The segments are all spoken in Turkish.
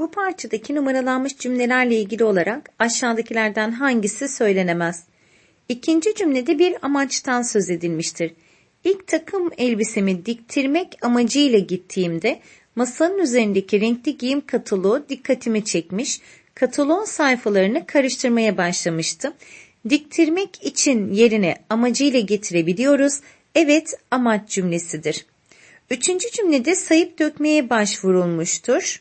Bu parçadaki numaralanmış cümlelerle ilgili olarak aşağıdakilerden hangisi söylenemez? İkinci cümlede bir amaçtan söz edilmiştir. İlk takım elbisemi diktirmek amacıyla gittiğimde masanın üzerindeki renkli giyim kataloğu dikkatimi çekmiş, kataloğun sayfalarını karıştırmaya başlamıştım. Diktirmek için yerine amacıyla getirebiliyoruz. Evet amaç cümlesidir. Üçüncü cümlede sayıp dökmeye başvurulmuştur.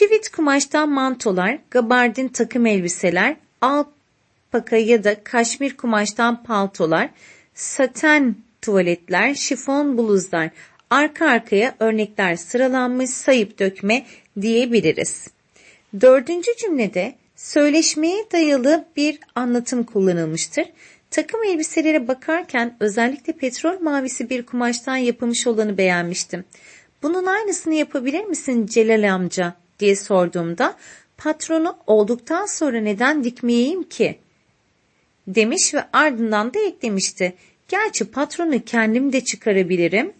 Tivit kumaştan mantolar, gabardin takım elbiseler, alpaka ya da kaşmir kumaştan paltolar, saten tuvaletler, şifon bluzlar, arka arkaya örnekler sıralanmış sayıp dökme diyebiliriz. Dördüncü cümlede söyleşmeye dayalı bir anlatım kullanılmıştır. Takım elbiselere bakarken özellikle petrol mavisi bir kumaştan yapılmış olanı beğenmiştim. Bunun aynısını yapabilir misin Celal amca diye sorduğumda patronu olduktan sonra neden dikmeyeyim ki? Demiş ve ardından da eklemişti. Gerçi patronu kendim de çıkarabilirim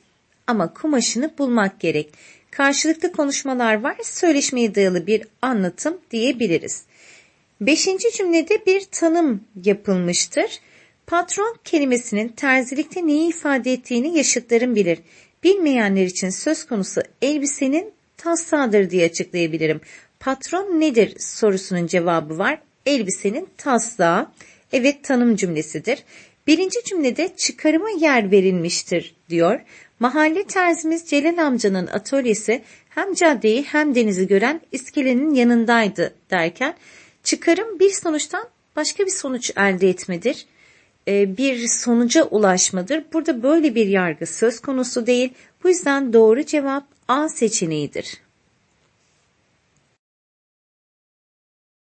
ama kumaşını bulmak gerek. Karşılıklı konuşmalar var, söyleşmeye dayalı bir anlatım diyebiliriz. Beşinci cümlede bir tanım yapılmıştır. Patron kelimesinin terzilikte neyi ifade ettiğini yaşıtlarım bilir. Bilmeyenler için söz konusu elbisenin taslağıdır diye açıklayabilirim. Patron nedir sorusunun cevabı var. Elbisenin taslağı. Evet tanım cümlesidir. Birinci cümlede çıkarıma yer verilmiştir diyor. Mahalle terzimiz Celal amcanın atölyesi hem caddeyi hem denizi gören iskelenin yanındaydı derken çıkarım bir sonuçtan başka bir sonuç elde etmedir. Ee, bir sonuca ulaşmadır. Burada böyle bir yargı söz konusu değil. Bu yüzden doğru cevap A seçeneğidir.